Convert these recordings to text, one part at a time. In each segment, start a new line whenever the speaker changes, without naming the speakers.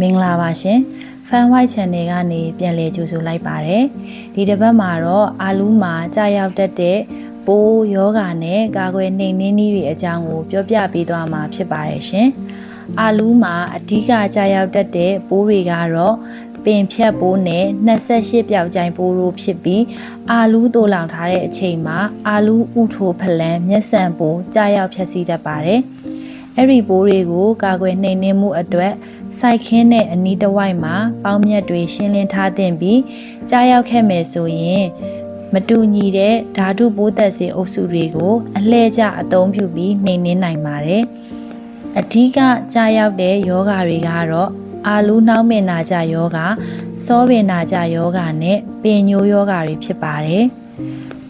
မင်္ဂလာပါရှင် Fan White Channel ကနေပြန်လည်ကြိုဆိုလိုက်ပါတယ်ဒီတစ်ပတ်မှာတော့အာလူးမှာကြာရောက်တတ်တဲ့ပိုးယောဂနဲ့ကာကွယ်နှိမ်နင်းနည်းတွေအကြောင်းကိုပြောပြပေးသွားမှာဖြစ်ပါတယ်ရှင်အာလူးမှာအဓိကကြာရောက်တတ်တဲ့ပိုးတွေကတော့ပင်ဖြတ်ပိုးနဲ့28ပြောက်ကြိုင်ပိုးတို့ဖြစ်ပြီးအာလူးတိုးလောင်ထားတဲ့အချိန်မှာအာလူးဥထိုဖလန်မျက်စံပိုးကြာရောက်ဖြတ်စီတတ်ပါတယ်အဲ့ဒီပိုးတွေကိုကာကွယ်နှိမ်နင်းမှုအတွက် စိုက်ခင်းတဲ့အနီးတစ်ဝိုက်မှာပေါင်းမြတ်တွေရှင်းလင်းထားသင့်ပြီးကြားရောက်ခဲ့မယ်ဆိုရင်မတူညီတဲ့ဓာတုပိုးသက်စေအုပ်စုတွေကိုအလှည့်ကျအသုံးပြုပြီးနှိမ်နင်းနိုင်ပါတယ်။အဓိကကြားရောက်တဲ့ယောဂါတွေကတော့အာလူးနှောင်းမင်နာကြယောဂါစောပင်နာကြယောဂါနဲ့ပင်ညိုယောဂါတွေဖြစ်ပါတယ်။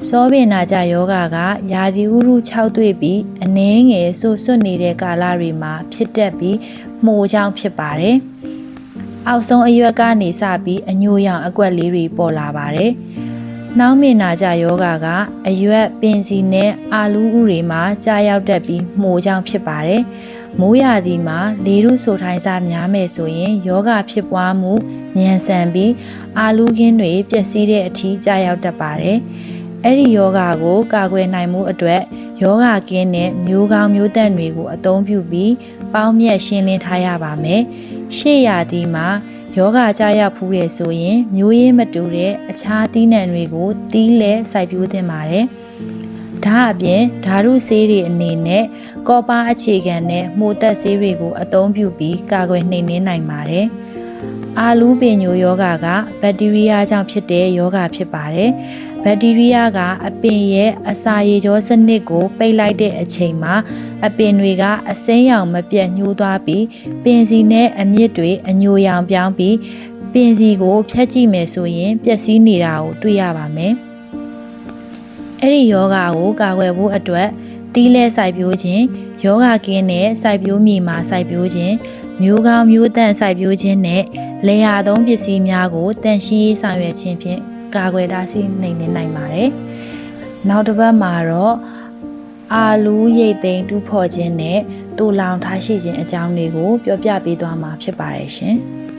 စောပင်နာကြယောဂါကရာသီဥတု6တွေ့ပြီးအနှင်းငယ်ဆွဆွနေတဲ့ကာလတွေမှာဖြစ်တတ်ပြီးမှုကြောင့်ဖြစ်ပါတယ်။အောက်ဆုံးအရွက်ကနေစပြီးအညိုရောင်အကွက်လေးတွေပေါ်လာပါတယ်။နှောင်းမင်နာကြယောဂါကအရွက်ပင်စီနဲ့အာလူးဥတွေမှာကြာရောက်တတ်ပြီးမှုကြောင့်ဖြစ်ပါတယ်။မိုးရာသီမှာလေရုဆိုထိုင်းစားများမယ်ဆိုရင်ယောဂဖြစ်ပွားမှု မြန်ဆန်ပြီးအာလူးကင်းတွေပျက်စီးတဲ့အထိကြာရောက်တတ်ပါတယ်။အဲ့ဒီယောဂကိုကာကွယ်နိုင်မှုအတွက်ယောဂကင်းတဲ့မျိုးကောင်းမျိုးသက်တွေကိုအသုံးပြုပြီးပေါင်းမြတ်ရှင်းလင်းထားရပါမယ်။ရှေ့ရာသီမှာယောဂကြာရောက်ဖူးရဆိုရင် မျိုးရင်းမတူတဲ့အခြားသီးနှံတွေကိုတီးလဲစိုက်ပျိုးသင့်ပါတယ်။ဒါအပြင်ဓာတုဆေးတွေအနေနဲ့ကောပါအခြေခံနဲ့မှုသက်ဆေးတွေကိုအသုံးပြုပြီးကာကွယ်နှိမ်နင်းနိုင်ပါတယ်။ အာလူးပင်ညိုယောဂကဘက်တီးရီးယားကြောင့်ဖြစ်တဲ့ယောဂဖြစ်ပါတယ်။ဘက်တီးရီးယားကအပင်ရဲ့အစာရေကြောစနစ်ကိုပိတ်လိုက်တဲ့အချိန်မှာအပင်တွေကအစိမ်းရောင်မပြတ်ညှိုးသွားပြီးပင်စီနဲ့အမြစ်တွေအညိုရောင်ပြောင်းပြီးပင်စီကိုဖျက်ကြည့်မယ်ဆိုရင်ပျက်စီးနေတာကိုတွေ့ရပါမယ်။အဲ့ဒီယောဂကိုကာကွယ်ဖို့အတွက်တီးလဲစိုက်ပျိုးခြင်း ယောဂကင်းတဲ့စိုက်ပျိုးမြေမှာစိုက်ပျိုးခြင်းမျိုးကောင်းမျိုးတန့်စိုက်ပျိုးခြင်းနဲ့လေယာသုံးပစ္စည်းများကိုတန်ရှင်းရေးဆောင်ရွက်ခြင်းဖြင့်ကာကွယ်တားဆီးနိုင်နေနိုင်ပါတယ်။နောက်တစ်ပတ်မှာတော့အာလူးရိတ်သိမ်းတူးဖော်ခြင်းနဲ့တူလောင်ထားရှိခြင်းအကြောင်းတွေကိုပြောပြပေးသွားမှာဖြစ်ပါတယ်ရှင်။